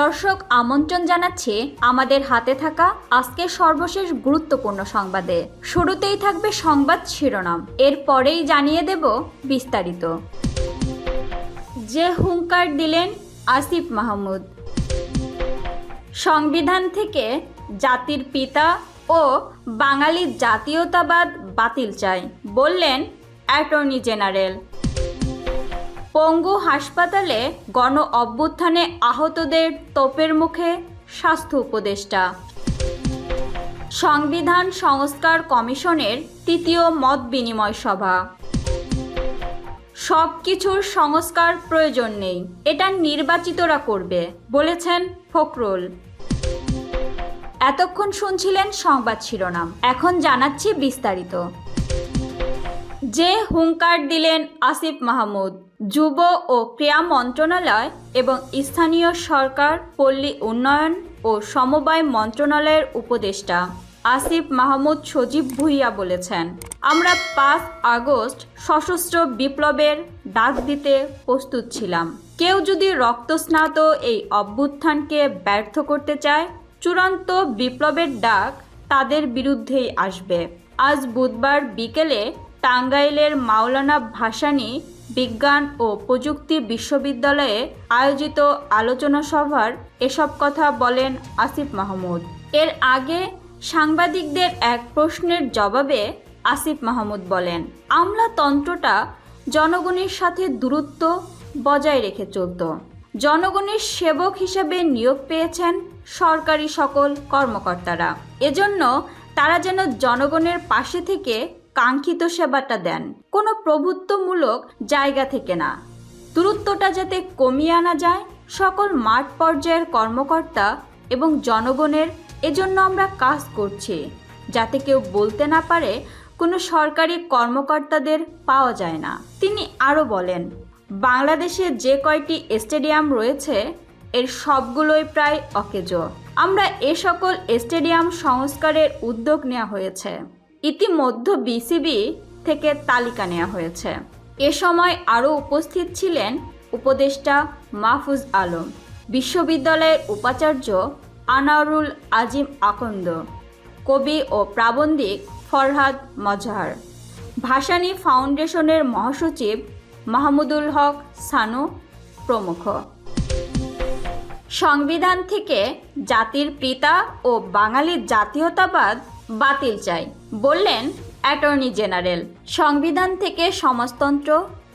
দর্শক আমন্ত্রণ জানাচ্ছি আমাদের হাতে থাকা আজকের সর্বশেষ গুরুত্বপূর্ণ সংবাদে। শুরুতেই থাকবে সংবাদ শিরোনাম। এরপরেই জানিয়ে দেব বিস্তারিত। যে হুঙ্কার দিলেন আসিফ মাহমুদ। সংবিধান থেকে জাতির পিতা ও বাঙালি জাতীয়তাবাদ বাতিল চাই, বললেন অ্যাটর্নি জেনারেল। পঙ্গু হাসপাতালে গণ অভ্যুত্থানে আহতদের তোপের মুখে স্বাস্থ্য উপদেষ্টা। সংবিধান সংস্কার কমিশনের তৃতীয় মত বিনিময় সভা। সব কিছুর সংস্কার প্রয়োজন নেই, এটা নির্বাচিতরা করবে, বলেছেন ফখরুল। এতক্ষণ শুনছিলেন সংবাদ শিরোনাম, এখন জানাচ্ছি বিস্তারিত। যে হুঙ্কার দিলেন আসিফ মাহমুদ। যুব ও ক্রীড়া মন্ত্রণালয় এবং স্থানীয় সরকার, পল্লী উন্নয়ন ও সমবায় মন্ত্রণালয়ের উপদেষ্টা আসিফ মাহমুদ সজীব ভুইয়া বলেছেন, আমরা পাঁচ আগস্ট সশস্ত্র বিপ্লবের ডাক দিতে প্রস্তুত ছিলাম। কেউ যদি রক্তস্নাত এই অভ্যুত্থানকে ব্যর্থ করতে চায়, চূড়ান্ত বিপ্লবের ডাক তাদের বিরুদ্ধেই আসবে। আজ বুধবার বিকেলে টাঙ্গাইলের মাওলানা ভাসানী বিজ্ঞান ও প্রযুক্তি বিশ্ববিদ্যালয়ে আয়োজিত আলোচনা সভার এসব কথা বলেন আসিফ মাহমুদ। এর আগে সাংবাদিকদের এক প্রশ্নের জবাবে আসিফ মাহমুদ বলেন, আমলাতন্ত্রটা জনগণের সাথে দূরত্ব বজায় রেখে চলত। জনগণের সেবক হিসেবে নিয়োগ পেয়েছেন সরকারি সকল কর্মকর্তারা। এজন্য তারা যেন জনগণের পাশে থেকে কাঙ্ক্ষিত সেবাটা দেন। কোনো প্রভুত্বমূলক জায়গা থেকে না। দূরত্বটা যাতে কমিয়ে আনা যায়, সকল মাঠ পর্যায়ের কর্মকর্তা এবং জনগণের এজন্য আমরা কাজ করছি, যাতে কেউ বলতে না পারে কোনো সরকারি কর্মকর্তাদের পাওয়া যায় না। তিনি আরও বলেন, বাংলাদেশে যে কয়টি স্টেডিয়াম রয়েছে, এর সবগুলোই প্রায় অকেজ। আমরা এ সকল স্টেডিয়াম সংস্কারের উদ্যোগ নেওয়া হয়েছে। ইতিমধ্যে বিসিবি থেকে তালিকা নেওয়া হয়েছে। এ সময় আরও উপস্থিত ছিলেন উপদেষ্টা মাহফুজ আলম, বিশ্ববিদ্যালয়ের উপাচার্য আনারুল আজিম আকন্দ, কবি ও প্রাবন্ধিক ফরহাদ মজহার, ভাসানী ফাউন্ডেশনের মহাসচিব মাহমুদুল হক সানু প্রমুখ। সংবিধান থেকে জাতির পিতা ও বাঙালির জাতীয়তাবাদ বাতিল চাই। বললেন অ্যাটর্নি জেনারেল সংবিধান থেকে সমাজতন্ত্র,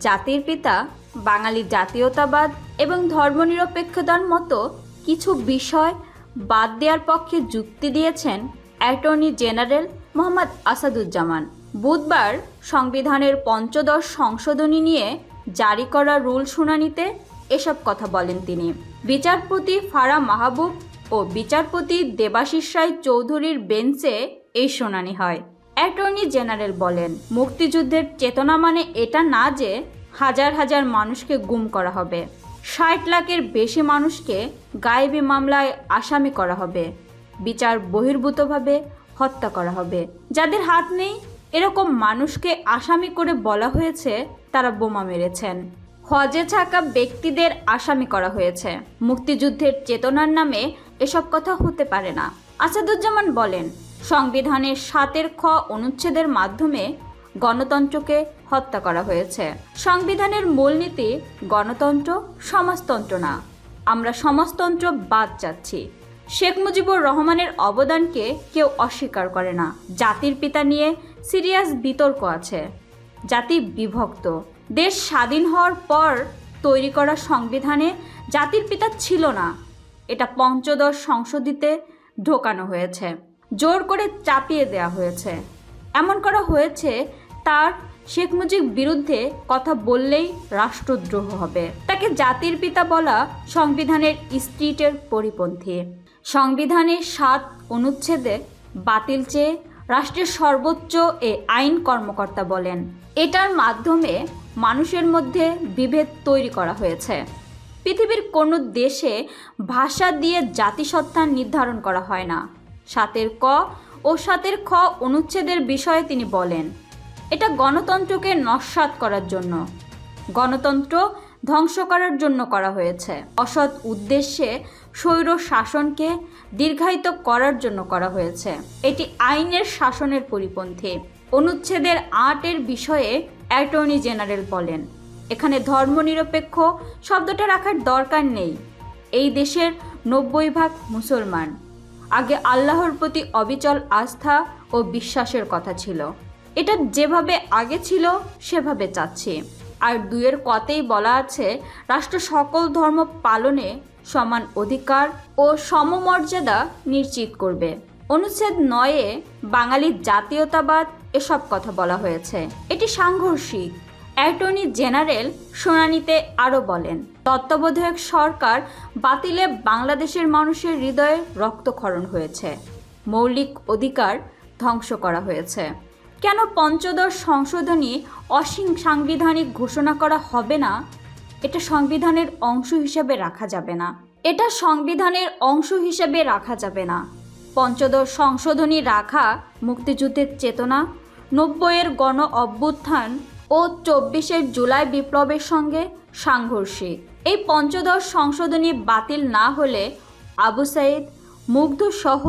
জাতির পিতা বাঙালি জাতীয়তাবাদ এবং ধর্মনিরপেক্ষতার মতো কিছু বিষয় বাদ দেওয়ার পক্ষে যুক্তি দিয়েছেন অ্যাটর্নি জেনারেল মোহাম্মদ আসাদুজ্জামান। বুধবার সংবিধানের পঞ্চদশ সংশোধনী নিয়ে জারি করা রুল শুনানিতে এসব কথা বলেন তিনি। বিচারপতি ফারা মাহবুব ও বিচারপতি দেবাশিস রায় চৌধুরীর বেঞ্চে এই শুনানি হয়। অ্যাটর্নি জেনারেল বলেন, মুক্তিযুদ্ধের চেতনা মানে এটা না যে হাজার হাজার মানুষকে গুম করা হবে। ষাট লাখের বেশি মানুষকে গায়েবী মামলায় আসামি করা হবে। বিচার বহির্ভূতভাবে হত্যা করা হবে। যাদের হাত নেই, এরকম মানুষকে আসামি করে বলা হয়েছে, তারা বোমা মেরেছেন। হজে থাকা ব্যক্তিদের আসামি করা হয়েছে। মুক্তিযুদ্ধের চেতনার নামে এসব কথা হতে পারে না। আসাদুজ্জামান বলেন সংবিধানের সাতের খ অনুচ্ছেদের মাধ্যমে গণতন্ত্রকে হত্যা করা হয়েছে। সংবিধানের মূলনীতি গণতন্ত্র, সমাজতন্ত্র না। আমরা সমাজতন্ত্র বাদ যাচ্ছি। শেখ মুজিবুর রহমানের অবদানকে কেউ অস্বীকার করে না। জাতির পিতা নিয়ে সিরিয়াস বিতর্ক আছে। জাতি বিভক্ত। দেশ স্বাধীন হওয়ার পর তৈরি করা সংবিধানে জাতির পিতা ছিল না। এটা পঞ্চদশ সংশোধিতে ঢোকানো হয়েছে। জোর করে চাপিয়ে দেওয়া হয়েছে। এমন করা হয়েছে, তার শেখ মুজিব বিরুদ্ধে কথা বললেই রাষ্ট্রদ্রোহ হবে। তাকে জাতির পিতা বলা সংবিধানের স্ট্রিটের পরিপন্থী। সংবিধানের সাত অনুচ্ছেদে বাতিল চেয়ে রাষ্ট্রের সর্বোচ্চ এ আইন কর্মকর্তা বলেন। এটার মাধ্যমে মানুষের মধ্যে বিভেদ তৈরি করা হয়েছে। পৃথিবীর কোনো দেশে ভাষা দিয়ে জাতিসত্তা নির্ধারণ করা হয় না। সাতের ক ও সাতের খ অনুচ্ছেদের বিষয়ে তিনি বলেন, এটা গণতন্ত্রকে নস্বাত করার জন্য। গণতন্ত্র ধ্বংস করার জন্য করা হয়েছে। অসৎ উদ্দেশ্যে স্বৈর শাসনকে দীর্ঘায়িত করার জন্য করা হয়েছে। এটি আইনের শাসনের পরিপন্থী। অনুচ্ছেদের আটের বিষয়ে অ্যাটর্নি জেনারেল বলেন, এখানে ধর্মনিরপেক্ষ শব্দটা রাখার দরকার নেই। এই দেশের নব্বই ভাগ মুসলমান। আগে আল্লাহর প্রতি অবিচল আস্থা ও বিশ্বাসের কথা ছিল। এটা যেভাবে আগে ছিল, সেভাবে চাচ্ছি। আর দুয়ের কতেই বলা আছে, রাষ্ট্র সকল ধর্ম পালনে সমান অধিকার ও সমমর্যাদা নিশ্চিত করবে। অনুচ্ছেদ নয়ে বাঙালির জাতীয়তাবাদ, এসব কথা বলা হয়েছে। এটি সাংঘর্ষিক। অ্যাটর্নি জেনারেল শুনানিতে আরও বলেন, তত্ত্বাবধায়ক সরকার বাতিলে বাংলাদেশের মানুষের হৃদয়ে রক্তক্ষরণ হয়েছে। মৌলিক অধিকার ধ্বংস করা হয়েছে। কেন পঞ্চদশ সংশোধনী অসীম সাংবিধানিক ঘোষণা করা হবে না? এটা সংবিধানের অংশ হিসেবে রাখা যাবে না। এটা সংবিধানের অংশ হিসেবে রাখা যাবে না। পঞ্চদশ সংশোধনী রাখা মুক্তিযুদ্ধের চেতনা, নব্বইয়ের গণ অভ্যুত্থান ও চব্বিশে জুলাই বিপ্লবের সঙ্গে সাংঘর্ষিক। এই পঞ্চদশ সংশোধনী বাতিল না হলে আবু সাইদ মুগ্ধ সহ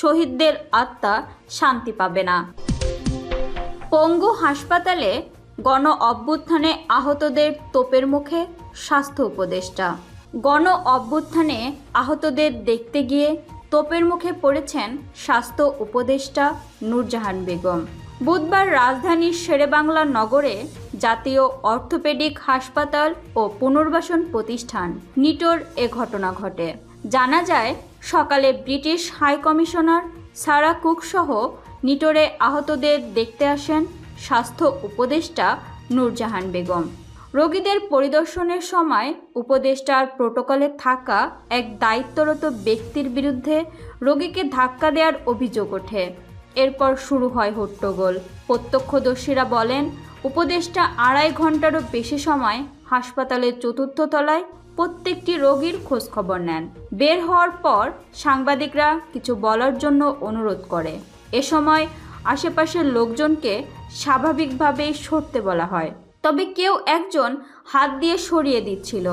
শহীদদের আত্মা শান্তি পাবে না। পঙ্গু হাসপাতালে গণ অভ্যুত্থানে আহতদের তোপের মুখে স্বাস্থ্য উপদেষ্টা। গণ অভ্যুত্থানে আহতদের দেখতে গিয়ে তোপের মুখে পড়েছেন স্বাস্থ্য উপদেষ্টা নূরজাহান বেগম। বুধবার রাজধানীর শেরেবাংলা নগরে জাতীয় অর্থোপেডিক হাসপাতাল ও পুনর্বাসন প্রতিষ্ঠান নিটোর এ ঘটনা ঘটে। জানা যায়, সকালে British high commissioner Sarah Cook সহ নিটোরে আহতদের দেখতে আসেন স্বাস্থ্য উপদেষ্টা নূরজাহান বেগম। রোগীদের পরিদর্শনের সময় উপদেষ্টার প্রোটোকলে থাকা এক দায়িত্বরত ব্যক্তির বিরুদ্ধে রোগীকে ধাক্কা দেওয়ার অভিযোগ ওঠে। এরপর শুরু হয় হট্টগোল। প্রত্যক্ষদর্শীরা বলেন উপদেষ্টা আড়াই ঘন্টারও বেশি সময় হাসপাতালের চতুর্থ তলায় প্রত্যেকটি রোগীর খোঁজখবর নেন। বের হওয়ার পর সাংবাদিকরা কিছু বলার জন্য অনুরোধ করে। এ সময় আশেপাশের লোকজনকে স্বাভাবিকভাবেই সরতে বলা হয়। তবে কেউ একজন হাত দিয়ে সরিয়ে দিচ্ছিল।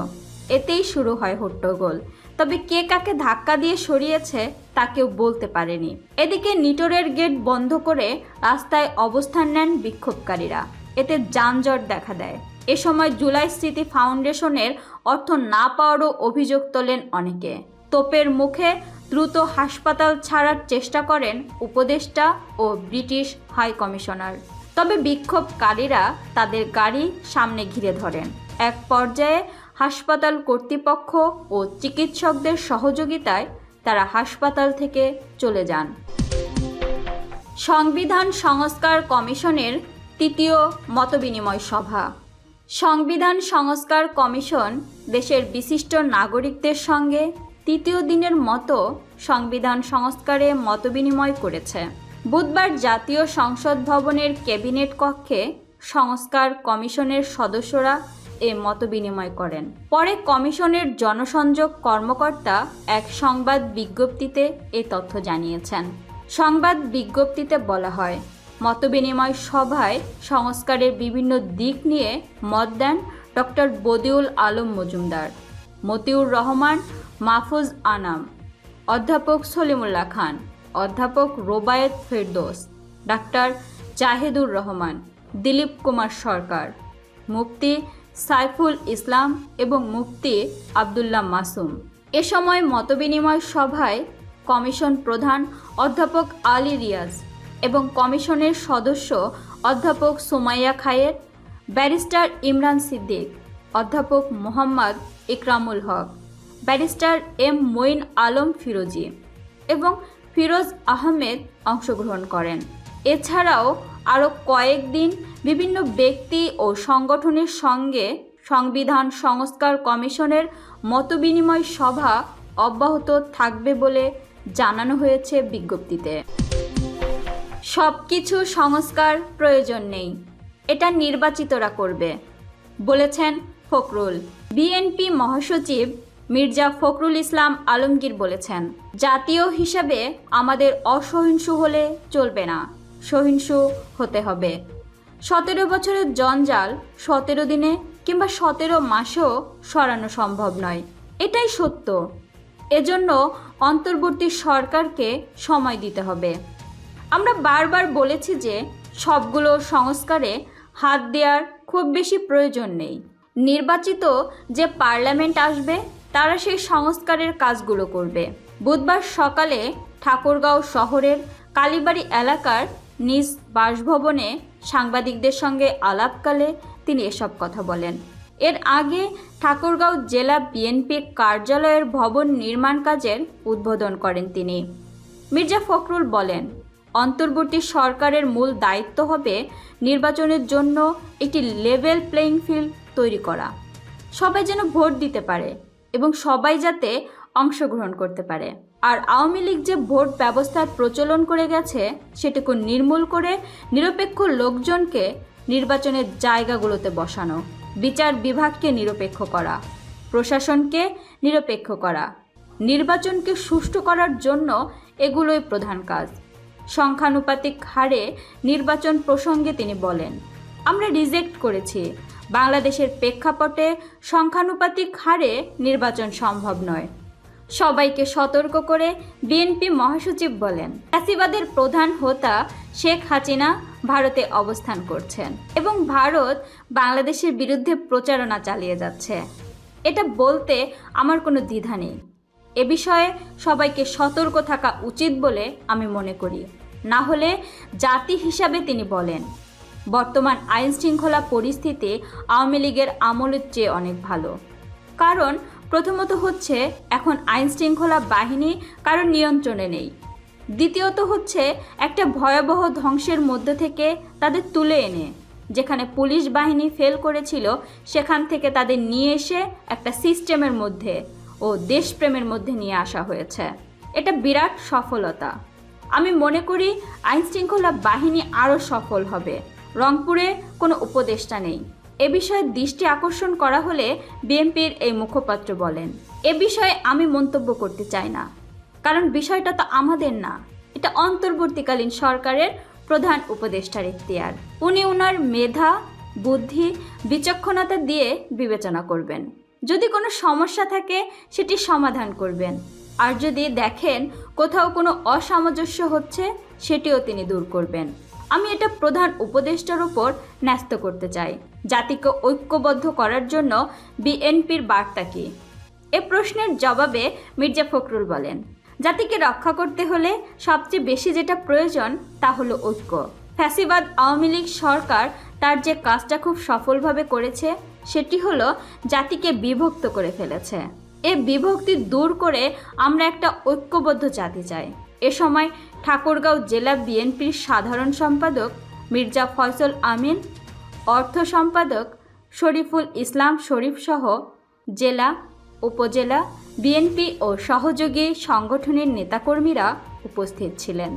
এতেই শুরু হয় হট্টগোল। তবে কে কাকে ধাক্কা দিয়ে সরিয়েছে তা কেউ বলতে পারেনি। এদিকে নিটোরের গেট বন্ধ করে রাস্তায় অবস্থান নেন বিক্ষোভকারীরা। এতে যানজট দেখা দেয়। এ সময় জুলাই স্মৃতি ফাউন্ডেশনের অর্থ না পাওয়ারও অভিযোগ তোলেন অনেকে। তোপের মুখে দ্রুত হাসপাতাল ছাড়ার চেষ্টা করেন উপদেষ্টা ও ব্রিটিশ হাই কমিশনার। তবে বিক্ষোভকারীরা তাদের গাড়ি সামনে ঘিরে ধরেন। এক পর্যায়ে হাসপাতাল কর্তৃপক্ষ ও চিকিৎসকদের সহযোগিতায় তারা হাসপাতাল থেকে চলে যান। সংবিধান সংস্কার কমিশনের তৃতীয় মতবিনিময় সভা। সংবিধান সংস্কার কমিশন দেশের বিশিষ্ট নাগরিকদের সঙ্গে তৃতীয় দিনের মতো সংবিধান সংস্কারে মতবিনিময় করেছে। বুধবার জাতীয় সংসদ ভবনের ক্যাবিনেট কক্ষে সংস্কার কমিশনের সদস্যরা এ মতবিনিময় করেন। পরে কমিশনের জনসংযোগ কর্মকর্তা এক সংবাদ বিজ্ঞপ্তিতে এ তথ্য জানিয়েছেন। সংবাদ বিজ্ঞপ্তিতে বলা হয়, মতবিনিময় সভায় সংস্কারের বিভিন্ন দিক নিয়ে মত দেন ডক্টর বদিউল আলম মজুমদার, মতিউর রহমান, মাহফুজ আনাম, অধ্যাপক সলিমুল্লাহ খান, অধ্যাপক রোবায়েত ফেরদোস, ডাক্তার জাহেদুর রহমান, দিলীপ কুমার সরকার, মুফতি সাইফুল ইসলাম এবং মুফতি আবদুল্লাহ মাসুম। এ সময় মতবিনিময় সভায় কমিশন প্রধান অধ্যাপক আলী রিয়াজ এবং কমিশনের সদস্য অধ্যাপক সুমাইয়া খায়ের, ব্যারিস্টার ইমরান সিদ্দিক, অধ্যাপক মোহাম্মদ ইকরামুল হক, ব্যারিস্টার এম মঈন আলম ফিরোজি এবং ফিরোজ আহমেদ অংশগ্রহণ করেন। এছাড়াও আরও কয়েকদিন বিভিন্ন ব্যক্তি ও সংগঠনের সঙ্গে সংবিধান সংস্কার কমিশনের মতবিনিময় সভা অব্যাহত থাকবে বলে জানানো হয়েছে বিজ্ঞপ্তিতে। সব কিছু সংস্কার প্রয়োজন নেই, এটা নির্বাচিতরা করবে, বলেছেন ফখরুল। বিএনপি মহাসচিব মির্জা ফখরুল ইসলাম আলমগীর বলেছেন, জাতীয় হিসাবে আমাদের অসহিংসু হলে চলবে না সহিংসু হতে হবে। সতেরো বছরের জঞ্জাল সতেরো দিনে কিংবা সতেরো মাসেও সরানো সম্ভব নয়। এটাই সত্য। এজন্য অন্তর্বর্তী সরকারকে সময় দিতে হবে। আমরা বারবার বলেছি যে সবগুলো সংস্কারে হাত দেওয়ার খুব বেশি প্রয়োজন নেই। নির্বাচিত যে পার্লামেন্ট আসবে, তারা সেই সংস্কারের কাজগুলো করবে। বুধবার সকালে ঠাকুরগাঁও শহরের কালীবাড়ি এলাকার নিজ বাসভবনে সাংবাদিকদের সঙ্গে আলাপকালে তিনি এসব কথা বলেন। এর আগে ঠাকুরগাঁও জেলা বিএনপি কার্যালয়ের ভবন নির্মাণ কাজের উদ্বোধন করেন তিনি। মির্জা ফখরুল বলেন, অন্তর্বর্তী সরকারের মূল দায়িত্ব হবে নির্বাচনের জন্য একটি লেভেল প্লেইং ফিল্ড তৈরি করা। সবাই যেন ভোট দিতে পারে এবং সবাই যাতে অংশগ্রহণ করতে পারে। আর আওয়ামী লীগ যে ভোট ব্যবস্থার প্রচলন করে গেছে, সেটুকু নির্মূল করে নিরপেক্ষ লোকজনকে নির্বাচনের জায়গাগুলোতে বসানো, বিচার বিভাগকে নিরপেক্ষ করা, প্রশাসনকে নিরপেক্ষ করা, নির্বাচনকে সুষ্ঠু করার জন্য এগুলোই প্রধান কাজ। সংখ্যানুপাতিক হারে নির্বাচন প্রসঙ্গে তিনি বলেন, আমরা রিজেক্ট করেছি। বাংলাদেশের প্রেক্ষাপটে সংখ্যানুপাতিক হারে নির্বাচন সম্ভব নয়। সবাইকে সতর্ক করে বিএনপি মহাসচিব বলেন। ফ্যাসিবাদের প্রধান হোতা শেখ হাসিনা ভারতে অবস্থান করছেন এবং ভারত বাংলাদেশের বিরুদ্ধে প্রচারণা চালিয়ে যাচ্ছে। এটা বলতে আমার কোনো দ্বিধা নেই। এ বিষয়ে সবাইকে সতর্ক থাকা উচিত বলে আমি মনে করি। না হলে জাতি হিসাবে তিনি বলেন, বর্তমান আইন শৃঙ্খলা পরিস্থিতি আওয়ামী লীগের আমলের চেয়ে অনেক ভালো। কারণ প্রথমত হচ্ছে এখন আইন শৃঙ্খলা বাহিনী কারোর নিয়ন্ত্রণে নেই। দ্বিতীয়ত হচ্ছে একটা ভয়াবহ ধ্বংসের মধ্যে থেকে তাদের তুলে এনে, যেখানে পুলিশ বাহিনী ফেল করেছিল, সেখান থেকে তাদের নিয়ে এসে একটা সিস্টেমের মধ্যে ও দেশপ্রেমের মধ্যে নিয়ে আসা হয়েছে। এটা বিরাট সফলতা। আমি মনে করি আইন শৃঙ্খলা বাহিনী আরও সফল হবে। রংপুরে কোনো উপদেষ্টা নেই। এ বিষয়ে দৃষ্টি আকর্ষণ করা হলে বিএনপির এই মুখপাত্র বলেন, এ বিষয়ে আমি মন্তব্য করতে চাই না, কারণ বিষয়টা তো আমাদের না। এটা অন্তর্বর্তীকালীন সরকারের প্রধান উপদেষ্টার ইখতিয়ার। উনি ওনার মেধা, বুদ্ধি, বিচক্ষণতা দিয়ে বিবেচনা করবেন। যদি কোনো সমস্যা থাকে, সেটি সমাধান করবেন। আর যদি দেখেন কোথাও কোনো অসামঞ্জস্য হচ্ছে, সেটিও তিনি দূর করবেন। আমি এটা প্রধান উপদেষ্টার উপর ন্যস্ত করতে চাই। জাতিকে ঐক্যবদ্ধ করার জন্য বিএনপির বার্তা কি? এ প্রশ্নের জবাবে মির্জা ফখরুল বলেন, জাতিকে রক্ষা করতে হলে সবচেয়ে বেশি যেটা প্রয়োজন তা হলো ঐক্য। ফ্যাসিবাদ আওয়ামী লীগ সরকার তার যে কাজটা খুব সফলভাবে করেছে, সেটি হলো জাতিকে বিভক্ত করে ফেলেছে। এ বিভক্তি দূর করে আমরা একটা ঐক্যবদ্ধ জাতি চাই। এ সময় ঠাকুরগাঁও জেলা বিএনপির সাধারণ সম্পাদক মির্জা ফয়সল আমিন অর্থ সম্পাদক শরীফুল ইসলাম শরীফ সহ জেলা, উপজেলা, বিএনপি ও সহযোগী সংগঠনের নেতাকর্মীরা উপস্থিত ছিলেন।